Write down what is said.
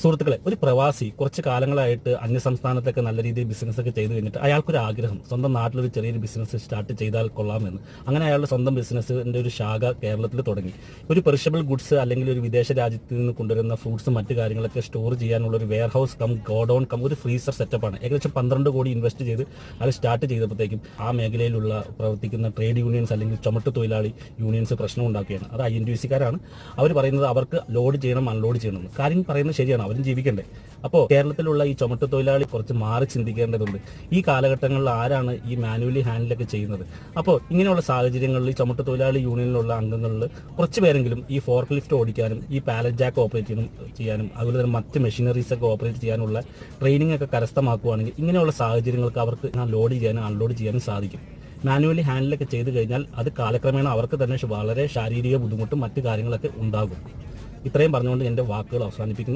സുഹൃത്തുക്കളെ ഒരു പ്രവാസി കുറച്ച് കാലങ്ങളായിട്ട് അന്യ സംസ്ഥാനത്തൊക്കെ നല്ല രീതിയിൽ ബിസിനസ് ഒക്കെ ചെയ്തു കഴിഞ്ഞിട്ട് അയാൾക്കൊരു ആഗ്രഹം സ്വന്തം നാട്ടിലൊരു ചെറിയൊരു ബിസിനസ് സ്റ്റാർട്ട് ചെയ്താൽ കൊള്ളാമെന്ന്. അങ്ങനെ അയാളുടെ സ്വന്തം ബിസിനസ്സിന്റെ ഒരു ശാഖ കേരളത്തിൽ തുടങ്ങി. ഒരു പെറിഷബിൾ ഗുഡ്സ് അല്ലെങ്കിൽ ഒരു വിദേശ രാജ്യത്ത് നിന്ന് കൊണ്ടുവരുന്ന ഫ്രൂട്ട്സ് മറ്റു കാര്യങ്ങളൊക്കെ സ്റ്റോർ ചെയ്യാനുള്ള ഒരു warehouse cum godown cum ഒരു ഫ്രീസർ സെറ്റപ്പാണ് ഏകദേശം പന്ത്രണ്ട് കോടി ഇൻവെസ്റ്റ് ചെയ്ത് അയാൾ സ്റ്റാർട്ട് ചെയ്തപ്പോഴത്തേക്കും ആ മേഖലയിലുള്ള പ്രവർത്തിക്കുന്ന ട്രേഡ് യൂണിയൻസ് അല്ലെങ്കിൽ ചുമട്ട് തൊഴിലാളി യൂണിയൻസ് പ്രശ്നം ഉണ്ടാക്കുകയാണ്. അത് ഐ എൻ ഡി സിക്കാരാണ് അവർ പറയുന്നത് അവർക്ക് ലോഡ് ചെയ്യണം അൺലോഡ് ചെയ്യണം. കാര്യം പറയുന്നത് ശരിയാണ്. അവരും ജീവിക്കണ്ടേ. അപ്പോൾ കേരളത്തിലുള്ള ഈ ചുമട്ട് തൊഴിലാളി കുറച്ച് മാറി ചിന്തിക്കേണ്ടതുണ്ട്. ഈ കാലഘട്ടങ്ങളിൽ ആരാണ് ഈ മാനുവലി ഹാൻഡിലൊക്കെ ചെയ്യുന്നത്? അപ്പോൾ ഇങ്ങനെയുള്ള സാഹചര്യങ്ങളിൽ ഈ ചുമട്ട് തൊഴിലാളി യൂണിയനിലുള്ള അംഗങ്ങളിൽ കുറച്ച് പേരെങ്കിലും ഈ ഫോർക്ക് ലിഫ്റ്റ് ഓടിക്കാനും ഈ പാലറ്റ് ജാക്ക് ഓപ്പറേറ്റ് ചെയ്യാനും അതുപോലെ തന്നെ മറ്റ് മെഷീനറീസ് ഒക്കെ ഓപ്പറേറ്റ് ചെയ്യാനുള്ള ട്രെയിനിങ് ഒക്കെ കരസ്ഥമാക്കുകയാണെങ്കിൽ ഇങ്ങനെയുള്ള സാഹചര്യങ്ങൾക്ക് അവർക്ക് ലോഡ് ചെയ്യാനും അൺലോഡ് ചെയ്യാനും സാധിക്കും. മാനുവലി ഹാൻഡിലൊക്കെ ചെയ്തു കഴിഞ്ഞാൽ അത് കാലക്രമേണ അവർക്ക് തന്നെ വളരെ ശാരീരിക ബുദ്ധിമുട്ടും മറ്റു കാര്യങ്ങളൊക്കെ ഉണ്ടാകും. ഇത്രയും പറഞ്ഞുകൊണ്ട് എന്റെ വാക്കുകൾ അവസാനിപ്പിക്കുന്നു.